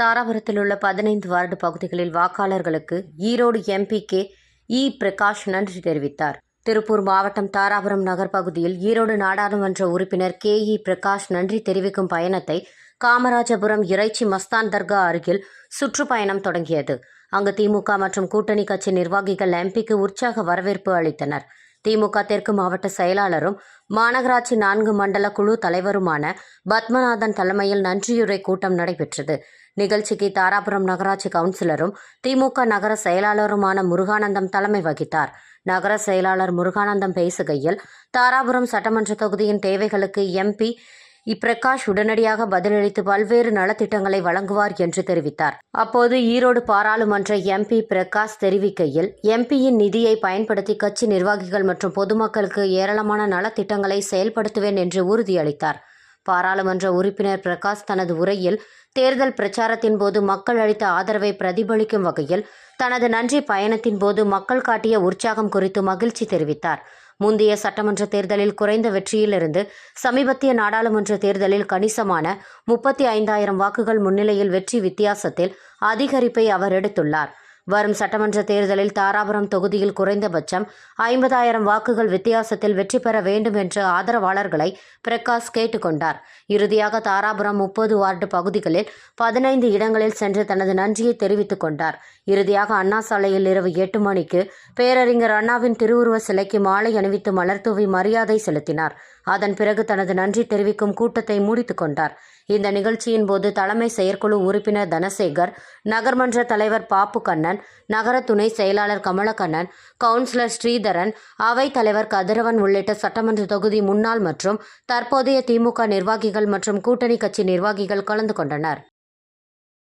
தாராபுரத்தில் உள்ள பதினைந்து வார்டு பகுதிகளில் வாக்காளர்களுக்கு Erode MP K E. Prakash நன்றி தெரிவித்தார். திருப்பூர் மாவட்டம் தாராபுரம் நகர் பகுதியில் ஈரோடு நாடாளுமன்ற உறுப்பினர் கே. இ. பிரகாஷ் நன்றி தெரிவிக்கும் பயணத்தை காமராஜபுரம் இறைச்சி மஸ்தான் தர்கா அருகில் சுற்றுப்பயணம் தொடங்கியது. அங்கு திமுக மற்றும் கூட்டணி கட்சி நிர்வாகிகள் எம்பிக்கு உற்சாக வரவேற்பு அளித்தனர். திமுக தெற்கு மாவட்ட செயலாளரும் மாநகராட்சி நான்கு மண்டல குழு தலைவருமான பத்மநாதன் தலைமையில் நன்றியுரை கூட்டம் நடைபெற்றது. நிகழ்ச்சிக்கு தாராபுரம் நகராட்சி கவுன்சிலரும் திமுக நகர செயலாளருமான முருகானந்தம் தலைமை வகித்தார். நகர செயலாளர் முருகானந்தம் பேசுகையில் தாராபுரம் சட்டமன்ற தொகுதியின் தேவைகளுக்கு எம்பி இப்பிரகாஷ் உடனடியாக பதிலளித்து பல்வேறு நலத்திட்டங்களை வழங்குவார் என்று தெரிவித்தார். அப்போது ஈரோடு பாராளுமன்ற எம்பி பிரகாஷ் தெரிவிக்கையில் எம்பியின் நிதியை பயன்படுத்தி கட்சி நிர்வாகிகள் மற்றும் பொதுமக்களுக்கு ஏராளமான நலத்திட்டங்களை செயல்படுத்துவேன் என்று உறுதியளித்தார். பாராளுமன்ற உறுப்பினர் பிரகாஷ் தனது உரையில் தேர்தல் பிரச்சாரத்தின் போது மக்கள் அளித்த ஆதரவை பிரதிபலிக்கும் வகையில் தனது நன்றி பயணத்தின் போது மக்கள் காட்டிய உற்சாகம் குறித்து மகிழ்ச்சி தெரிவித்தார். முந்தைய சட்டமன்ற தேர்தலில் குறைந்த வெற்றியிலிருந்து சமீபத்திய நாடாளுமன்ற தேர்தலில் கணிசமான முப்பத்தி ஐந்தாயிரம் வாக்குகள் முன்னிலையில் வெற்றி வித்தியாசத்தில் அதிகரிப்பை அவர் எடுத்துள்ளார். வரும் சட்டமன்ற தேர்தலில் தாராபுரம் தொகுதியில் குறைந்தபட்சம் ஐம்பதாயிரம் வாக்குகள் வித்தியாசத்தில் வெற்றி பெற வேண்டும் என்று ஆதரவாளர்களை பிரகாஷ் கேட்டுக்கொண்டார் இறுதியாக தாராபுரம் முப்பது வார்டு பகுதிகளில் பதினைந்து இடங்களில் சென்று தனது நன்றியை தெரிவித்துக் கொண்டார். இறுதியாக அண்ணா சாலையில் இரவு எட்டு மணிக்கு பேரறிஞர் அண்ணாவின் திருவுருவ சிலைக்கு மாலை அணிவித்து மலர்தூவி மரியாதை செலுத்தினார். அதன் பிறகு தனது நன்றி தெரிவிக்கும் கூட்டத்தை முடித்துக் கொண்டார். இந்த நிகழ்ச்சியின் போது தலைமை செயற்குழு உறுப்பினர் தனசேகர் நகர்மன்ற தலைவர் பாப்பு கண்ணன் நகர துணை செயலாளர் கமலக்கண்ணன் கவுன்சிலர் ஸ்ரீதரன் அவைத்தலைவர் கதிரவன் உள்ளிட்ட சட்டமன்ற தொகுதி முன்னாள் மற்றும் தற்போதைய திமுக நிர்வாகிகள் மற்றும் கூட்டணி கட்சி நிர்வாகிகள் கலந்து கொண்டனர்.